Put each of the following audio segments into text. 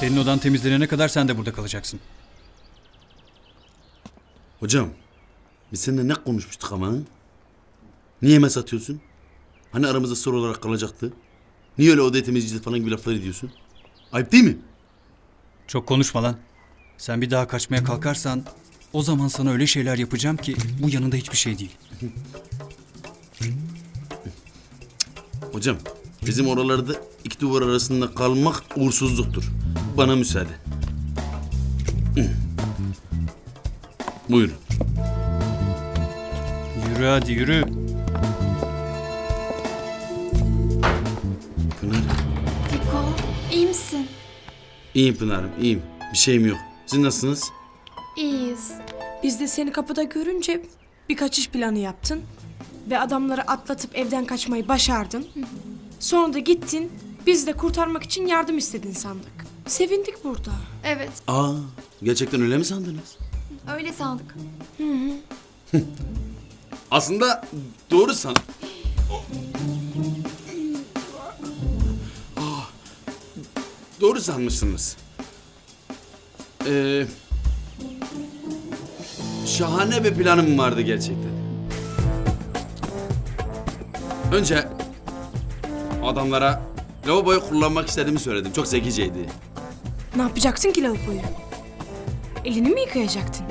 Senin odan temizlenene kadar sen de burada kalacaksın. Hocam, biz seninle ne konuşmuştuk ama? ha? Niye hemen satıyorsun? Hani aramızda soru olarak kalacaktı? Niye öyle oda temizleyeceğiz falan gibi laflar ediyorsun? Ayıp değil mi? Çok konuşma lan. Sen bir daha kaçmaya kalkarsan o zaman sana öyle şeyler yapacağım ki bu yanında hiçbir şey değil. Hocam, bizim oralarda iki duvar arasında kalmak uğursuzluktur. Bana müsaade. Buyurun. Yürü hadi yürü. Pınar. Fiko, iyi misin? İyiyim Pınar'ım, iyiyim. Bir şeyim yok. Siz nasılsınız? İyiyiz. Biz de seni kapıda görünce bir kaçış planı yaptın. Ve adamları atlatıp evden kaçmayı başardın. Sonra da gittin, biz de kurtarmak için yardım istedin sandık. Sevindik burada. Evet, Aa, gerçekten öyle mi sandınız? öyle sandık. Aslında doğru san. Ah, Doğru sanmışsınız. Ee, şahane bir planım vardı gerçekten. Önce adamlara lavaboyu kullanmak istediğimi söyledim. Çok zekiceydi. Ne yapacaksın ki lavaboyu? Elini mi yıkayacaktın?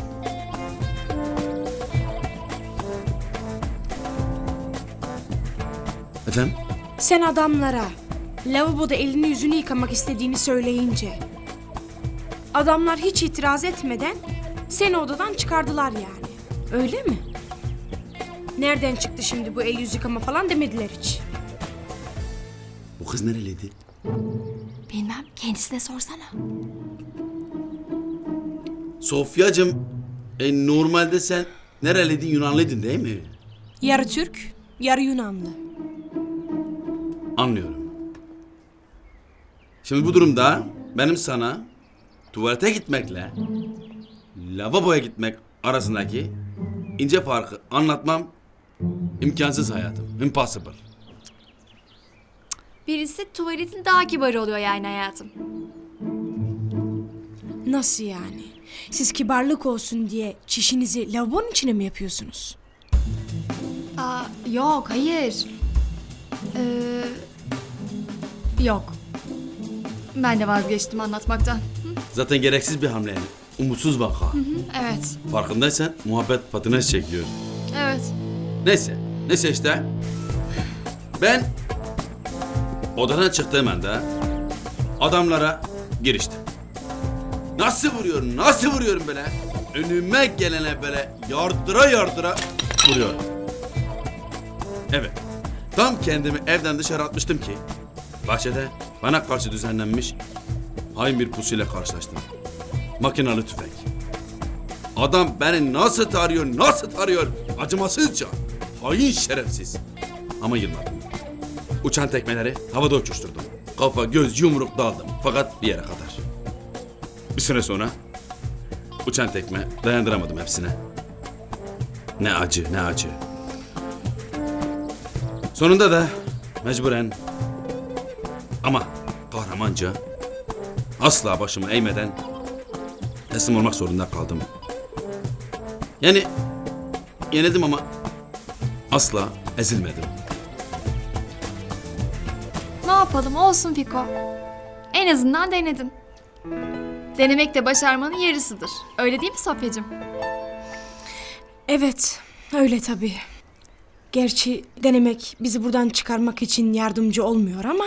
Efendim? Sen adamlara lavaboda elini yüzünü yıkamak istediğini söyleyince adamlar hiç itiraz etmeden seni odadan çıkardılar yani. Öyle mi? Nereden çıktı şimdi bu el yüz yıkama falan demediler hiç. Bu kız nereliydi? Bilmem, kendisine sorsana. Sofyacığım, e, normalde sen nereliydin? Yunanlıydın değil mi? Yarı Türk, yarı Yunanlı. Anlıyorum. Şimdi bu durumda benim sana tuvalete gitmekle lavaboya gitmek arasındaki ince farkı anlatmam imkansız hayatım. Impossible. Birisi tuvaletin daha kibarı oluyor yani hayatım. Nasıl yani? Siz kibarlık olsun diye çişinizi lavabonun içine mi yapıyorsunuz? Aa, yok, hayır. Ee, yok. Ben de vazgeçtim anlatmaktan. Zaten gereksiz bir hamle yani. Umutsuz vaka. Evet, Farkındaysan muhabbet patinaj çekiyor. evet. Neyse. Neyse işte. Ben odadan çıktığım anda adamlara giriştim. Nasıl vuruyorum, nasıl vuruyorum böyle? Önüme gelene böyle yardıra yardıra vuruyorum. Evet. Tam kendimi evden dışarı atmıştım ki bahçede bana karşı düzenlenmiş hain bir pusuyla karşılaştım. Makinalı tüfek. Adam beni nasıl tarıyor, nasıl tarıyor? Acımasızca. Hain şerefsiz. Ama yılmadım. Uçan tekmeleri havada uçuşturdum. Kafa, göz, yumruk daldım. Fakat bir yere kadar. Bir süre sonra uçan tekme dayandıramadım hepsine. Ne acı, ne acı. Sonunda da mecburen ama kahramanca asla başımı eğmeden teslim olmak zorunda kaldım. Yani yenildim ama asla ezilmedim. Yapalım olsun Fiko. En azından denedin. Denemek de başarmanın yarısıdır. Öyle değil mi Sofyacığım? Evet, öyle tabii. Gerçi denemek bizi buradan çıkarmak için yardımcı olmuyor ama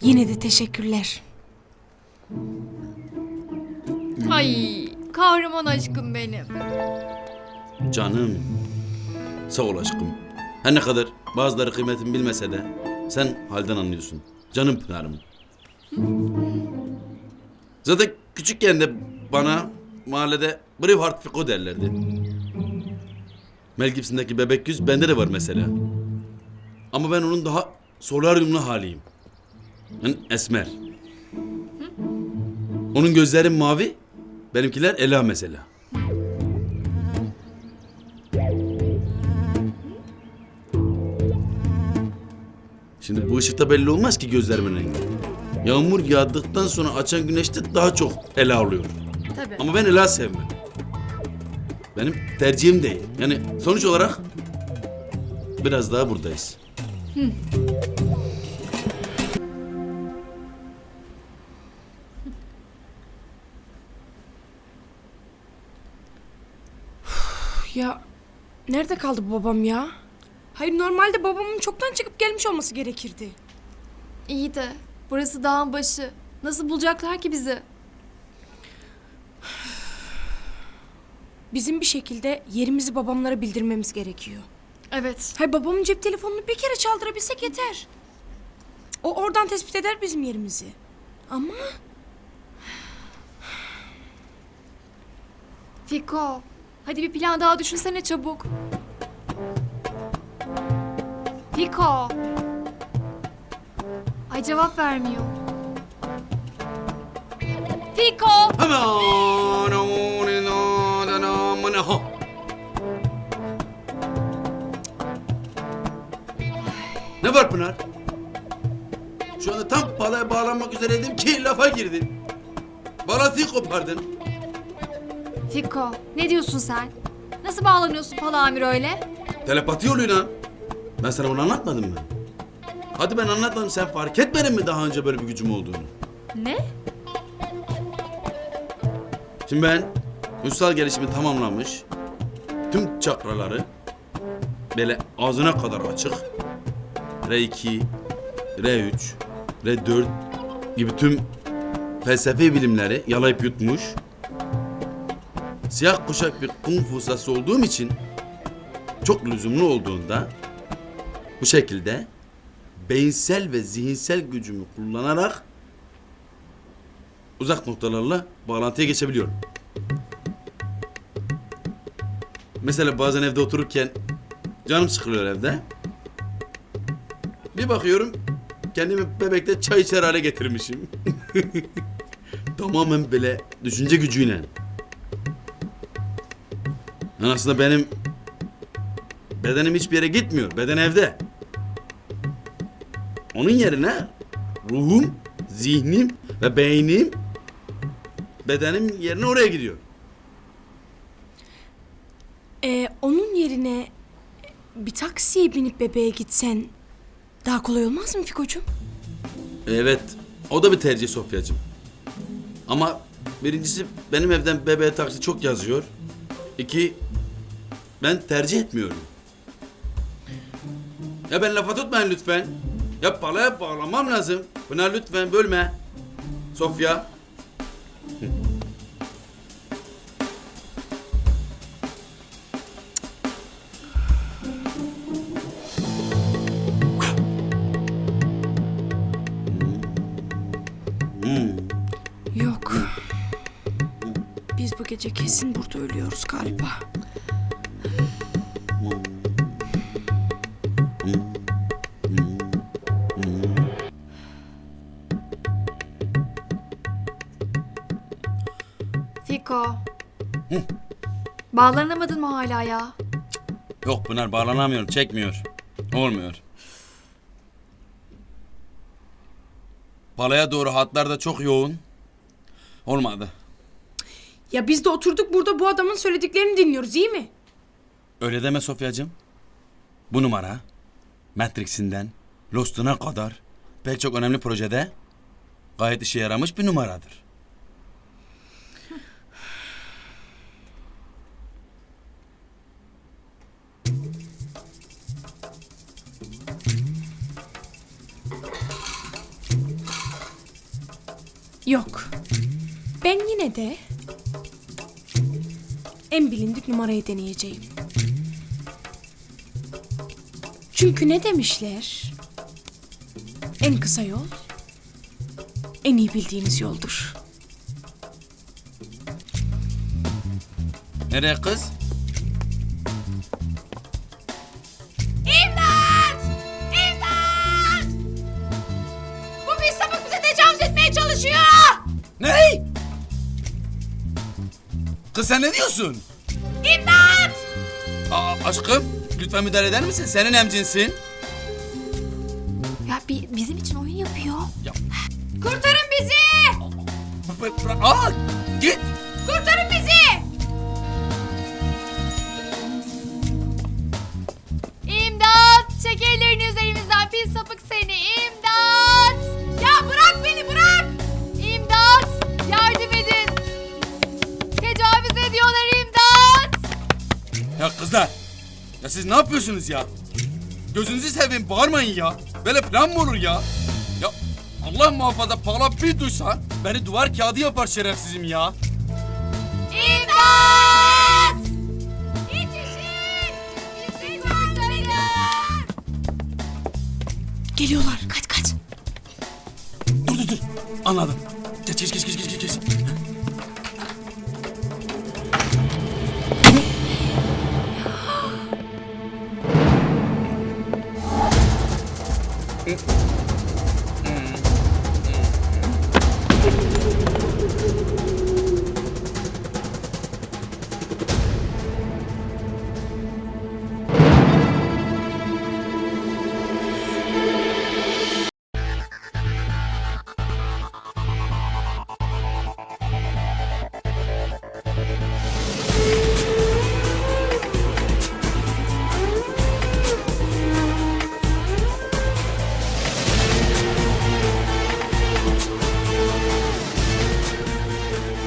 yine de teşekkürler. Ay, kahraman aşkım benim. Canım. Sağ ol aşkım. Her ne kadar bazıları kıymetimi bilmese de sen halden anlıyorsun. Canım Pınar'ım. Zaten küçükken de bana mahallede Braveheart Fiko derlerdi. Mel Gibson'daki bebek yüz bende de var mesela. Ama ben onun daha solaryumlu haliyim. Yani esmer. Onun gözleri mavi, benimkiler ela mesela. Şimdi bu ışıkta belli olmaz ki gözlerimin rengi. yağmur yağdıktan sonra açan güneşte daha çok ela oluyor. Tabii. Ama ben ela sevmem. Benim tercihim değil. Yani sonuç olarak biraz daha buradayız. Ya nerede kaldı bu babam ya? Hayır normalde babamın çoktan çıkıp gelmiş olması gerekirdi. İyi de burası dağın başı. Nasıl bulacaklar ki bizi? Bizim bir şekilde yerimizi babamlara bildirmemiz gerekiyor. Evet. Hayır babamın cep telefonunu bir kere çaldırabilsek yeter. O oradan tespit eder bizim yerimizi. Ama Fiko. Hadi bir plan daha düşünsene çabuk. Fiko. Ay cevap vermiyor. Fiko. Ne var Pınar? Şu anda tam palaya bağlanmak üzereydim ki lafa girdin. Balatıyı kopardın. Fiko. Ne diyorsun sen? Nasıl bağlanıyorsun Palamir öyle? Telepati yoluyla. Ben sana bunu anlatmadım mı? Hadi ben anlatmadım sen fark etmedin mi daha önce böyle bir gücüm olduğunu? Ne? Şimdi ben ünsal gelişimi tamamlanmış. Tüm çakraları böyle ağzına kadar açık. R2, R3, R4 gibi tüm felsefi bilimleri yalayıp yutmuş. Siyah kuşak bir kung fu ustası olduğum için çok lüzumlu olduğunda bu şekilde beyinsel ve zihinsel gücümü kullanarak uzak noktalarla bağlantıya geçebiliyorum. Mesela bazen evde otururken canım sıkılıyor evde. Bir bakıyorum kendimi bebekte çay içer hale getirmişim. Tamamen böyle düşünce gücüyle. Yani aslında benim bedenim hiçbir yere gitmiyor. Beden evde. Onun yerine ruhum, zihnim ve beynim bedenim yerine oraya gidiyor. e, onun yerine bir taksiye binip bebeğe gitsen daha kolay olmaz mı Fiko'cum? Evet, o da bir tercih Sofyacığım. Ama birincisi benim evden bebeğe taksi çok yazıyor. İki, ben tercih etmiyorum. Ya ben lafa tutmayın lütfen. Ya palaya bağlamam lazım. Buna lütfen bölme. Sofya. Yok. Biz bu gece kesin burada ölüyoruz galiba. Bağlanamadın mı hala ya? Yok Pınar bağlanamıyorum, çekmiyor. Olmuyor. Palaya doğru hatlar da çok yoğun. Olmadı. Ya biz de oturduk burada bu adamın söylediklerini dinliyoruz iyi mi? Öyle deme Sofyacığım. Bu numara Matrix'inden Lost'una kadar pek çok önemli projede gayet işe yaramış bir numaradır. Yok. Ben yine de en bilindik numarayı deneyeceğim. Çünkü ne demişler? En kısa yol en iyi bildiğiniz yoldur. Nereye kız? konuşuyor. Ne? Kız sen ne diyorsun? İmdat! Aa, aşkım lütfen müdahale eder misin? Senin emcinsin. Ya bi- bizim için oyun yapıyor. Ya. Kurtarın bizi! Bırak, aa, git. Ya siz ne yapıyorsunuz ya? Gözünüzü seveyim bağırmayın ya. Böyle plan mı olur ya? Ya Allah muhafaza Pala bir duysa beni duvar kağıdı yapar şerefsizim ya. İmdat! Yetişin! Bizi kurtarın! Geliyorlar. Kaç kaç. Dur dur dur. Anladım. Geç geç geç geç geç geç.